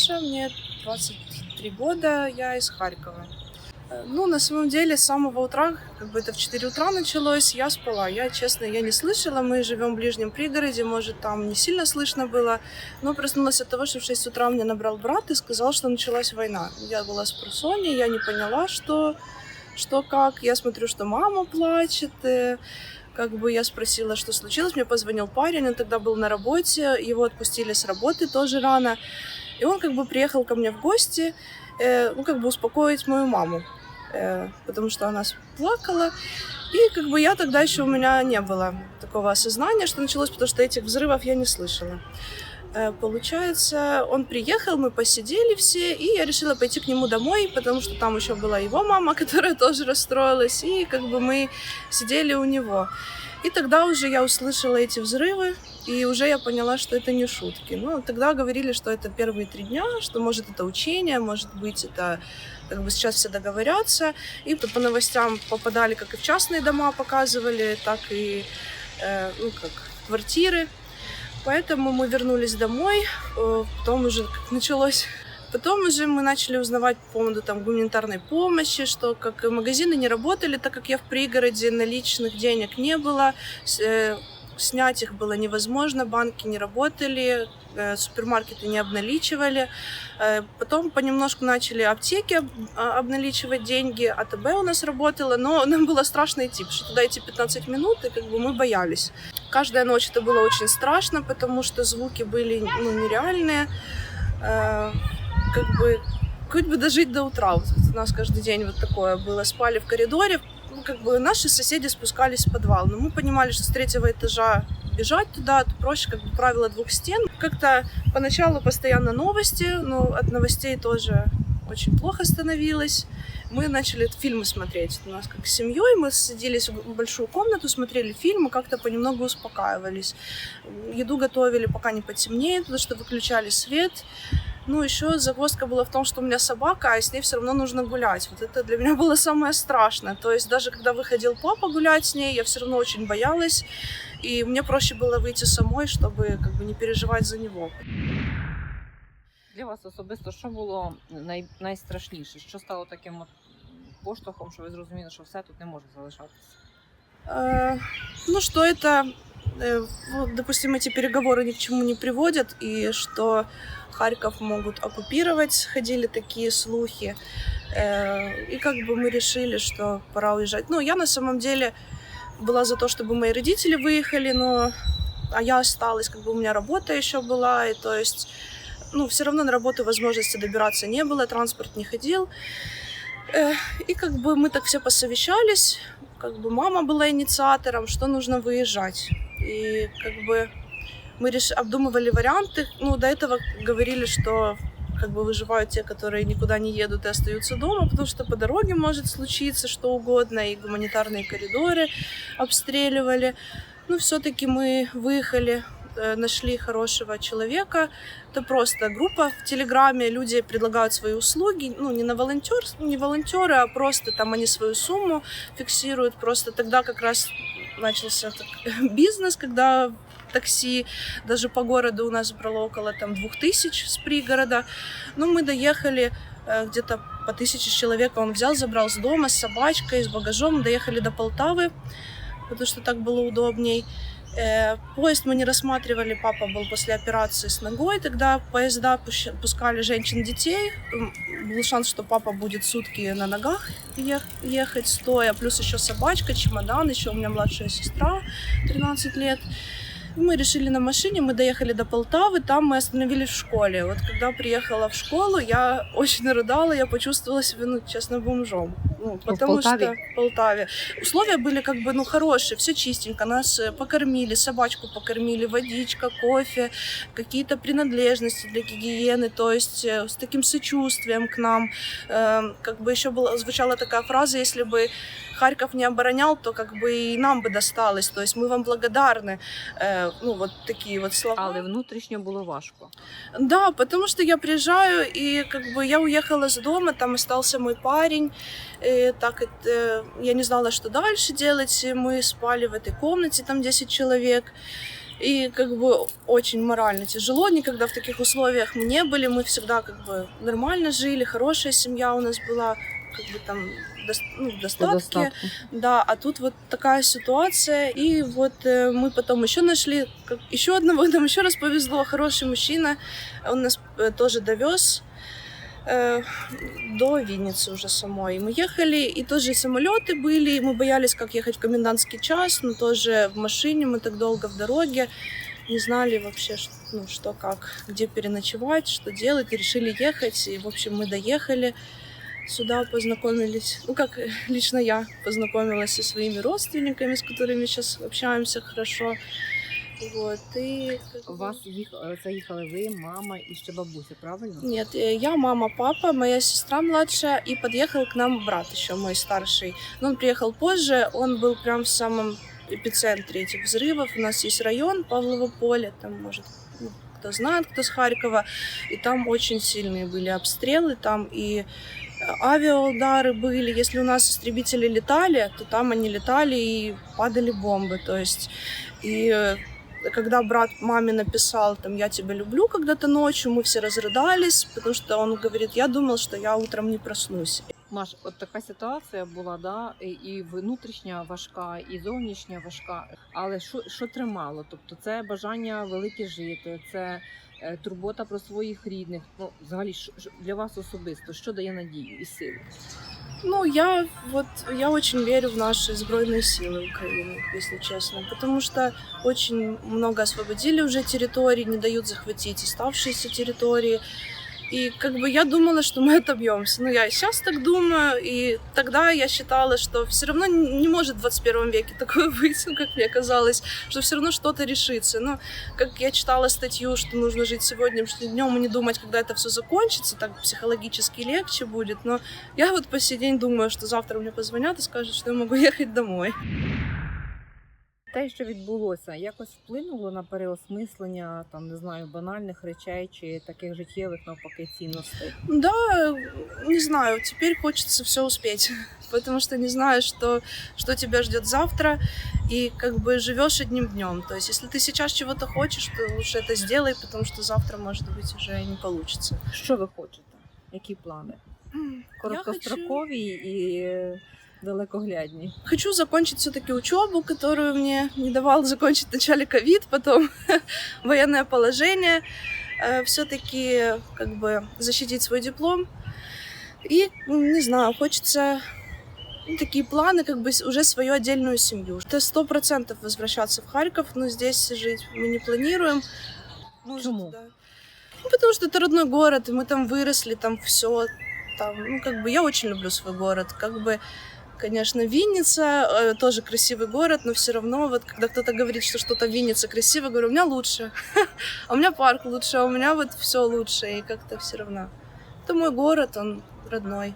Маша, мне 23 года, я из Харькова. Э, Ну, на самом деле, с самого утра, как бы это в 4 утра началось, я спала. Я, честно, я не слышала. Мы живем в ближнем пригороде, может, там не сильно слышно было. Но проснулась от того, что в 6 утра мне набрал брат и сказал, что началась война. Я была с просонья, я не поняла, что, что как. Я смотрю, что мама плачет. э, Как бы я спросила, что случилось. Мне позвонил парень, он тогда был на работе. Его отпустили с работы тоже рано. И он как бы приехал ко мне в гости, э, ну, как бы успокоить мою маму э, потому что она плакала. И как бы я тогда еще у меня не было такого осознания, что началось, потому что этих взрывов я не слышала. Э, Получается, он приехал, мы посидели все, и я решила пойти к нему домой, потому что там еще была его мама, которая тоже расстроилась, и как бы мы сидели у него. И тогда уже я услышала эти взрывы, и уже я поняла, что это не шутки. Ну, тогда говорили, что это первые три дня, что может это учение, может быть это как бы сейчас все договорятся. И по новостям попадали как и в частные дома показывали, так и э, ну, как квартиры. Поэтому мы вернулись домой, э, потом уже как началось Потом уже мы начали узнавать по поводу там, гуманитарной помощи, что как магазины не работали, так как я в пригороде, наличных денег не было, э, снять их было невозможно, банки не работали, э, супермаркеты не обналичивали. Потом понемножку начали аптеки а, обналичивать деньги, АТБ у нас работало, но нам было страшно идти, потому что туда идти 15 минут, и как бы мы боялись. Каждая ночь это было очень страшно, потому что звуки были ну, нереальные. Э, Как бы хоть бы дожить до утра. Вот у нас каждый день вот такое было. Спали в коридоре. Ну, как бы наши соседи спускались в подвал. Но мы понимали, что с третьего этажа бежать туда, то проще как бы правило двух стен. Как-то поначалу постоянно новости, но от новостей тоже очень плохо становилось. Мы начали фильмы смотреть. У нас как с семьей мы садились в большую комнату, смотрели фильмы, как-то понемногу успокаивались. Еду готовили, пока не потемнеет, потому что выключали свет. Ну, еще загвоздка была в том, что у меня собака, а с ней все равно нужно гулять. Вот это для меня было самое страшное. То есть даже когда выходил папа гулять с ней, я все равно очень боялась. И мне проще было выйти самой, чтобы как бы не переживать за него. Для вас особисто що було най... найстрашніше? Що стало таким от поштовхом, що ви зрозуміли, що все тут не може залишатися? Э, Ну, что это, э, допустим, эти переговоры ни к чему не приводят, и что Харьков могут оккупировать, ходили такие слухи. Э, И как бы мы решили, что пора уезжать. Ну, я на самом деле была за то, чтобы мои родители выехали, но а я осталась, как бы у меня работа еще была, и то есть, ну, все равно на работу возможности добираться не было, транспорт не ходил. И как бы мы так все посовещались, как бы мама была инициатором, что нужно выезжать. И как бы мы реш... обдумывали варианты. Ну, до этого говорили, что как бы выживают те, которые никуда не едут и остаются дома, потому что по дороге может случиться что угодно, и гуманитарные коридоры обстреливали. Но все-таки мы выехали, нашли хорошего человека. Это просто группа в Телеграме, люди предлагают свои услуги, ну, не на волонтер, не волонтеры, а просто там они свою сумму фиксируют. Просто тогда как раз начался так, бизнес, когда такси даже по городу у нас брало около там двух тысяч с пригорода. Ну, мы доехали э, где-то по тысяче человек он взял, забрал с дома с собачкой, с багажом, доехали до Полтавы, потому что так было удобней. Э, Поезд мы не рассматривали, папа был после операции с ногой, тогда поезда пускали женщин, детей. Был шанс, что папа будет сутки на ногах ех- ехать стоя, плюс еще собачка, чемодан, еще у меня младшая сестра, 13 лет. Мы решили на машине, мы доехали до Полтавы, там мы остановились в школе. Вот когда приехала в школу, я очень рыдала, я почувствовала себя, ну, честно, бомжом. Ну, потому Полтаве? что в Полтаве. Условия были как бы, ну, хорошие, все чистенько. Нас э, покормили, собачку покормили, водичка, кофе, какие-то принадлежности для гигиены, то есть э, с таким сочувствием к нам. Эм, Как бы еще была, звучала такая фраза, если бы Харьков не оборонял, то как бы и нам бы досталось. То есть мы вам благодарны. Э, Ну, вот такие вот слова. Але внутрішньо було важко. Да, потому что я приезжаю, и как бы я уехала с дома, там остался мой парень. И так это, я не знала, что дальше делать. Мы спали в этой комнате, там 10 человек. И как бы очень морально тяжело. Никогда в таких условиях мы не были. Мы всегда как бы нормально жили, хорошая семья у нас была, как бы там дос- ну, достатку. Да, а тут вот такая ситуация, и вот э, мы потом еще нашли как, еще одного, нам еще раз повезло, хороший мужчина, он нас э, тоже довез до Винницы уже самой. Мы ехали, и тоже самолеты были, и мы боялись, как ехать в комендантский час, но тоже в машине мы так долго в дороге, не знали вообще, ну, что как, где переночевать, что делать, и решили ехать, и, в общем, мы доехали сюда познакомились, ну как лично я познакомилась со своими родственниками, с которыми сейчас общаемся хорошо. Вот, и как У бы- вас їх е, це їхали ви, мама і ще бабуся, правильно? Нет, э, я, мама, папа, моя сестра младшая, и подъехал к нам брат еще мой старший. Но он приехал позже, он был прям в самом эпицентре этих взрывов. У нас есть район Павлово поле, там, может, ну, кто знает, кто с Харькова, и там очень сильные были обстрелы, там и э, авиаудары были. Если у нас истребители летали, то там они летали и падали бомбы. То есть и э, когда брат маме написал, там, я тебя люблю когда-то ночью, мы все разрыдались, потому что он говорит, я думал, что я утром не проснусь. Маш, от така ситуація була, да, і- внутрішня важка, і зовнішня важка. Але що, що тримало? Тобто, це бажання велике жити, це е, турбота про своїх рідних. Ну, взагалі, для вас особисто, що дає надію і силу? Ну, я вот, я очень верю в наши сбройные силы Украины, если честно, потому что очень много освободили уже территорий, не дают захватить оставшиеся территории. И как бы я думала, что мы отобьемся. Ну, я и сейчас так думаю, и тогда я считала, что все равно не может в 21 веке такое быть, ну, как мне казалось, что все равно что-то решится. Но как я читала статью, что нужно жить сегодняшним днем и не думать, когда это все закончится, так психологически легче будет. Но я вот по сей день думаю, что завтра мне позвонят и скажут, что я могу ехать домой. Те, що відбулося, якось вплинуло на переосмислення там не знаю банальних речей чи таких життєвих навпаки цінностей. Да, не знаю, теперь хочется все успеть, потому что не знаешь, что, что тебя ждет завтра, и как бы живешь одним днем. То есть, если ты сейчас чего-то хочешь, то лучше это сделай, потому что завтра, может быть, уже не получится. Що ви хочете? Які плани? М, Я хочу, Короткострокові і е, далекоглядні. хочу закончить все-таки учебу, которую мне не давал закончить вначале ковид, потом военное положение. Все-таки как бы защитить свой диплом. И, ну, не знаю, хочется ну, такие планы, как бы уже свою отдельную семью. Это сто процентов возвращаться в Харьков, но здесь жить мы не планируем. Может, Почему? да. Ну, потому что это родной город, и мы там выросли, там все. Там, ну, как бы я очень люблю свой город. Как бы, конечно, Винница э, тоже красивый город, но все равно, вот когда кто-то говорит, что что-то в Виннице красиво, говорю, у меня лучше. А у меня парк лучше, а у меня вот все лучше, и как-то все равно. Это мой город, он родной.